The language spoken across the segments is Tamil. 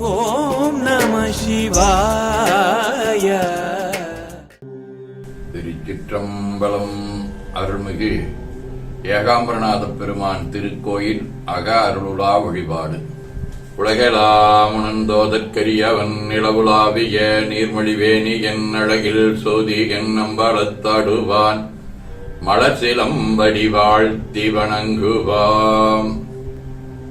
ஓம் நம சிவாய. திருச்சிற்றம்பலம் அருள்மிகு ஏகாம்பரநாத பெருமான் திருக்கோயில் அக அருளுலா வழிபாடு உலகலாமுணந்தோதற்கரியவன் நிலவுலாவிய நீர்மொழிவேணி என் அழகில் சோதி என் அம்பலத்தாடுவான் மலர்சிலம்படி வாழ்த்தி வணங்குவாம்.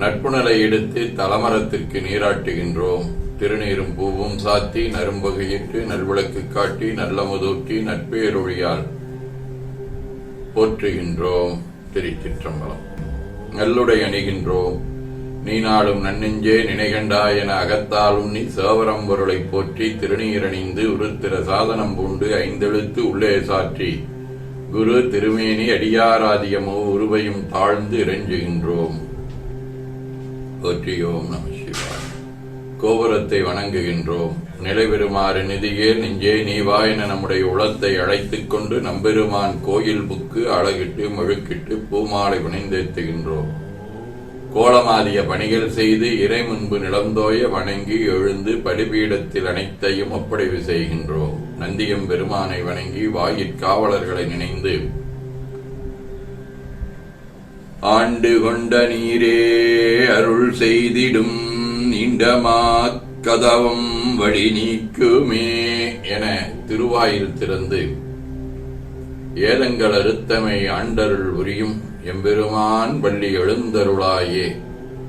நட்புணலை எடுத்து தலமரத்திற்கு நீராட்டுகின்றோம். திருநீரும் பூவும் சாத்தி நரும்பகையிட்டு நல்விளக்கு காட்டி நல்லமுதூட்டி நட்பேரொழியால் போற்றுகின்றோம். திருச்சிற்றம்பலம். நல்லுடை அணிகின்றோம். நீ நாளும் நன்னெஞ்சே நினைகண்டா என அகத்தாலும் நீ சேவரம் பொருளை போற்றி திருநீரணிந்து உருத்திர சாதனம் பூண்டு ஐந்தெழுத்து உள்ளே சாற்றி. குரு திருமேனி அடியாராதியமோ உருவையும் தாழ்ந்து இறைஞ்சுகின்றோம். போற்றியோம் நம சிவாய். கோபுரத்தை வணங்குகின்றோம். நிலைபெறுமாறு நிதியே நெஞ்சே நீவா என நம்முடைய உளத்தை அழைத்துக் கொண்டு நம்பெருமான் கோயில் புக்கு அழகிட்டு முழுக்கிட்டு பூமாலை புனைந்தேத்துகின்றோம் கோலமாதிய பணிகள் செய்து இறை முன்பு நிலந்தோய வணங்கி எழுந்து படிபீடத்தில் அனைத்தையும் ஒப்படைவு செய்கின்றோம். நந்தியம் பெருமானை வணங்கி வாயிற் காவலர்களை நினைந்து ஆண்டு கொண்ட நீரே அருள் செய்திடும் நீண்டமா கதவம் வழி நீக்குமே என திருவாயில் திறந்து ஏலங்கள் அறுத்தமை ஆண்டருள் உரியும் எம்பெருமான் பள்ளி எழுந்தருளாயே.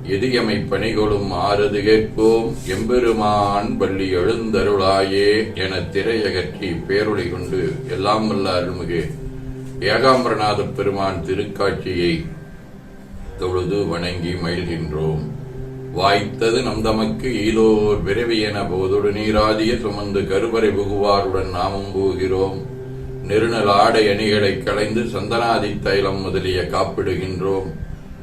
எதியமை பணிகளும் ஆறுது கேட்போம் எம்பெருமான் பள்ளி எழுந்தருளாயே என திரையகற்றி பேரொளி கொண்டு எல்லாம் வல்ல அருள்மிகு ஏகாம்பரநாத பெருமான் திருக்காட்சியை தொழுது வணங்கி மகிழ்கின்றோம். வாய்த்தது நம் தமக்கு ஈலோர் விரைவி என போதொடு நீராதிய சுமந்து கருவறை புகுவாருடன் நாமும் போகிறோம். நெருநல் ஆடை அணிகளை களைந்து சந்தனாதி தைலம் முதலிய காப்பிடுகின்றோம்.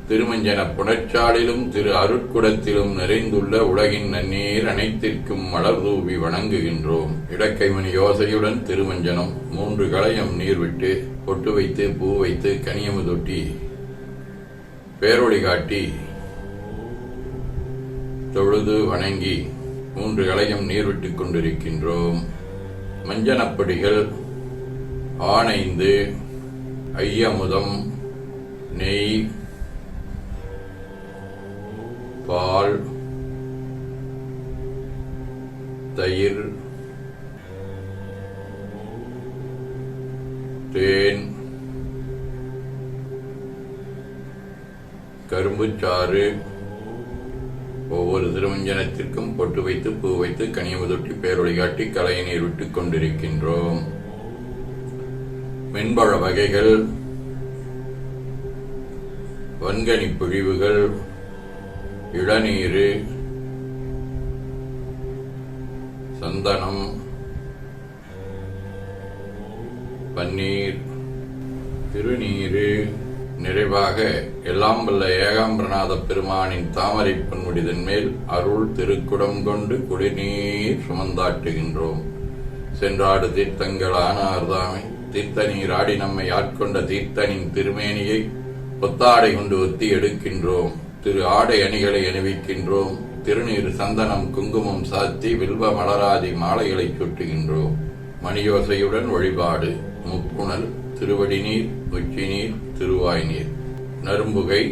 திருமஞ்சன புனச்சாலிலும் திரு அருட்குடத்திலும் நிறைந்துள்ள உலகின் நன்னீர் அனைத்திற்கும் மலர் தூவி வணங்குகின்றோம். இடக்கைமணி யோசையுடன் திருமஞ்சனம் மூன்று களையம் நீர் விட்டு பொட்டு வைத்து பூ வைத்து கனியமுதொட்டி பேரொழி காட்டி தொழுது வணங்கி மூன்று களையம் நீர் விட்டுக் கொண்டிருக்கின்றோம். மஞ்சனப்படிகள் ஆனைந்து ஐயமுதம் நெய் பால் தயிர் தேன் கரும்புச்சாறு ஒவ்வொரு திருமஞ்சனத்திற்கும் பொட்டு வைத்து பூ வைத்து கனியமுதொட்டி பேரொழிகாட்டி கலையை நீர் விட்டுக் கொண்டிருக்கின்றோம். மென்பழ வகைகள் வன்கனி பிழிவுகள் இளநீர் சந்தனம் பன்னீர் திருநீரு நிறைவாக எல்லாம் வல்ல ஏகாம்பரநாத பெருமானின் தாமரை பொன்முடிதன் மேல் அருள் திருக்குடம் கொண்டு குடிநீர் சுமந்தாட்டுகின்றோம். சென்றாடு தீர்த்தங்கள் ஆனார்தாமே தீர்த்த நீர் ஆடி நம்மை ஆட்கொண்ட தீர்த்தனின் திருமேனியை பொத்தாடை கொண்டு ஒத்தி எடுக்கின்றோம். திரு ஆடை அணிகளை அணிவிக்கின்றோம். திருநீர் சந்தனம் குங்குமம் சாத்தி வில்வ மலராதி மாலைகளை சுட்டுகின்றோம். மணியோசையுடன் வழிபாடு முப்புணல் திருவடி நீர் உச்சி நீர் திருவாய் நீர் நரும்புகை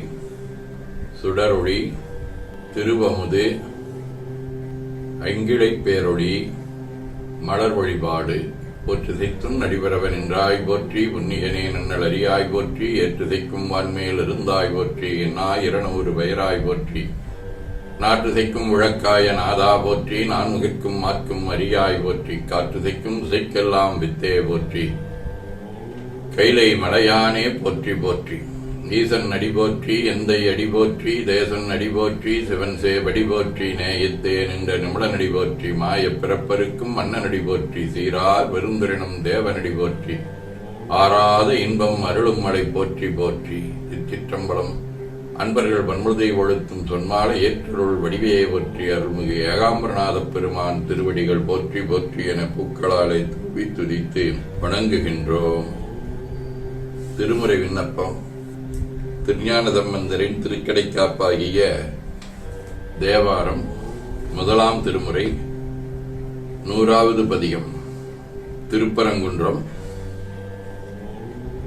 சுடரொளி திருவமுது ஐங்கிழை பேரொளி மலர் வழிபாடு. போற்றுதைத்தும் நடிபரவன் என்றாய் போற்றி உன்னிகனே நன்னல் அறியாய் போற்றி ஏற்றுதைக்கும் வான்மேல் இருந்தாய் போற்றி என்னாய் இரணூறு பெயராய் போற்றி. நாற்றுதைக்கும் உழக்காய நாதா போற்றி நான் முகிற்கும் மாற்கும் அரியாய் போற்றி காற்றுதைக்கும் திசைக்கெல்லாம் வித்தே போற்றி. கைலை மலையானே போற்றி போற்றி. ஈசன் அடி போற்றி எந்தை அடி போற்றி தேசன் அடி போற்றி சிவன் சேவடி போற்றி நேயத்தே நின்ற நிமிடன் அடி போற்றி மாயப் பிறப்பருக்கும் மன்னன் அடி போற்றி சீரார் பெருந்திரனும் தேவனடி போற்றி. ஆறாத இன்பம் அருளும் மழை போற்றி போற்றி. இச்சிற்றம்பலம் அன்பர்கள் வன்முதை ஒழுத்தும் சொன்மாலை ஏற்றருள் வடிவையை போற்றி அருள்மிகு ஏகாம்பரநாத பெருமான் திருவடிகள் போற்றி போற்றி என பூக்களாலை தூவி துதித்து வணங்குகின்றோம். திருமுறை விண்ணப்பம். திருஞான சம்பந்தரின் திருக்கடைக்காப்பாகிய தேவாரம் முதலாம் திருமுறை நூறாவது பதியம் திருப்பரங்குன்றம்.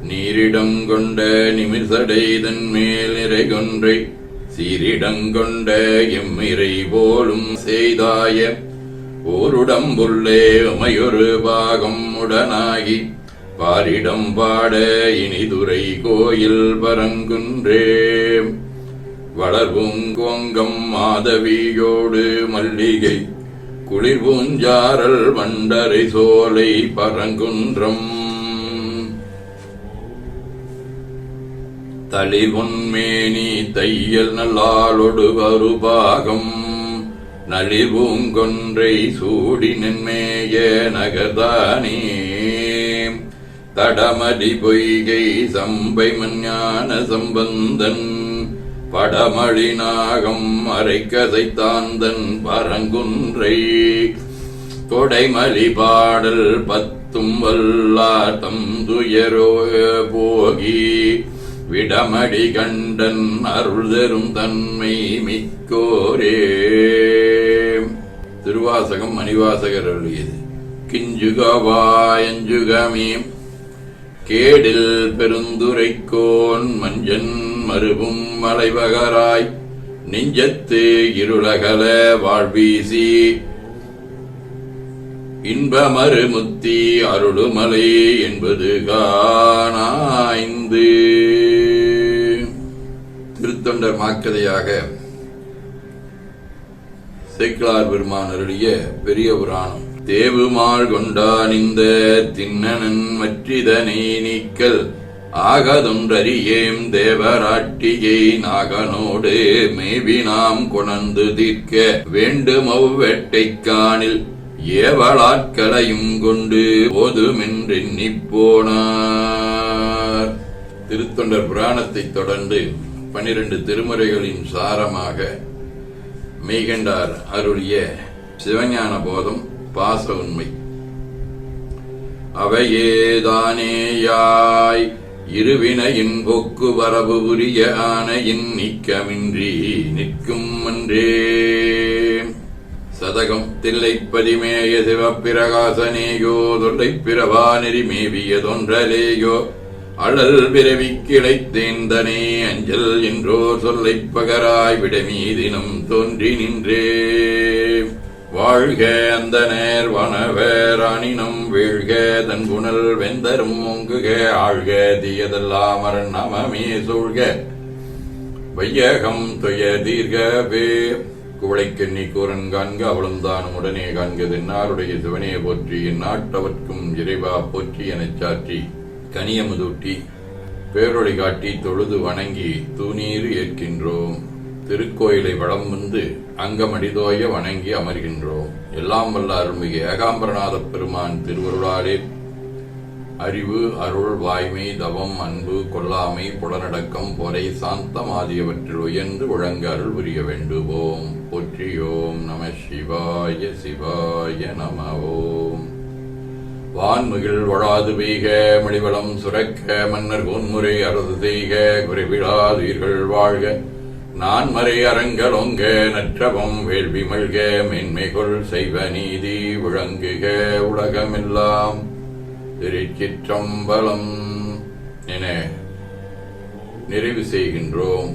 நீரிடங்கொண்ட நிமிர்சடைதன் மேல் நிறை கொன்றை சீரிடங்கொண்ட எம்மிரை போலும் செய்தாய ஓருடம்புள்ளே உமையொரு பாகம் உடனாகி பாரிடம் பாட இனிதுரை கோயில் பரங்குன்றே வளர்வும் கோங்கம் மாதவியோடு மல்லிகை குளிர் பூஞ்சாரல் வண்டரை சோலை பரங்குன்றம். தளிபொன்மேனி தையல் நல்லாலொடு வருபாகம் நலிபூங்கொன்றை சூடி நன்மேய நகர்தானே. தடமடி பொய்கை சம்பை மஞ்ஞான சம்பந்தன் படமழி நாகம் அரைக்கதைத்தாந்தன் பரங்குன்றை. கொடைமலி பாடல் பத்தும் வல்லாட்டம் துயரோ போகி விடமடி கண்டன் அருள் தரும் தன்மை மிக்கோரே. திருவாசகம் மணிவாசகர் அருளியது கிஞ்சுகவாயஞ்சுகமே கேடில் பெருந்துரைக்கோன் மஞ்சன் மருவும் மலைவகராய் நெஞ்சத்து இருளகல வாழ்வீசி. இன்பமறு முத்தி அருளுமலை என்பது காணாய்ந்து. திருத்தொண்டர் மாக்கதையாக சேக்கிலார் பெருமான் அருளிய பெரிய புராணம். தேவுமாள் கொண்டானிந்த தின்னனன் மற்றிதனை நீக்கல். ஆகதொன்றறியேம் தேவராட்டியை நாகனோடு மேவி நாம் கொணர்ந்து தீர்க்க வேண்டுமவ் காணில் ஏவலாட்களையும் கொண்டு போதுமென்றெண்ணிப் போனார். திருத்தொண்டர் புராணத்தைத் தொடர்ந்து பனிரெண்டு திருமுறைகளின் சாரமாக மெய்கண்டார் அருளிய சிவஞான போதம் பாச உண்மை அவையேதானேயாய் இருவினையின் போக்கு வரவு புரிய ஆனையின் நீக்கமின்றி நிற்கும் அன்றே. சதகம் தில்லைப்பதிமேய சிவப்பிரகாசனேயோ தொல்லை பிரபா நெறி தொன்றலேயோ அழல் பிறவி கிளைத்தேந்தனே அஞ்சல் என்றோ சொல்லைப் பகராய் விடமீதினம் தோன்றி நின்றே. வாழ்க அந்த நேர் வனவேராணினம் வீழ்க தன் குணல் வெந்தரும் ஒங்குக ஆழ்க தீயதெல்லாம் நமமே சூழ்க. வையகம் துய தீர்கவே குவளைக்கண்ணி கூரன் காண்க அவளும் தானும் உடனே காண்க தென்னாருடைய சிவனே போற்றி நாட்டவர்க்கும் இறைவா போற்றி எனச் சாற்றி. கனியமுதூட்டி பேரொழி காட்டி தொழுது வணங்கி தூணீர் ஏற்கின்றோம். திருக்கோயிலை வளம் வந்து அங்கமடிதோய வணங்கி அமர்கின்றோம். எல்லாம் வல்ல அருள்மிகு ஏகாம்பரநாதப் பெருமான் திருவருளாலே. அறிவு அருள் வாய்மை தவம் அன்பு கொல்லாமை புலனடக்கம் பொறை சாந்தம் ஆகியவற்றில் உயர்ந்து ஒழங்க அருள் புரிய வேண்டுவோம். போற்றியோம் நம சிவாய சிவாய நம ஓம் வான்முகில் வழாது பெய்க மணிவளம் சுரக்க மன்னர் கோன்முறை அரசு செய்க குறைவிடாதீர்கள் வாழ்க. நான் மறை அரங்கலொங்க நற்றவம் வேள்வி மல்க மென்மைகொள் செய்வ நீதி விளங்குக உலகமெல்லாம் திருச்சிற்றம்பலம் என நிறைவு செய்கின்றோம்.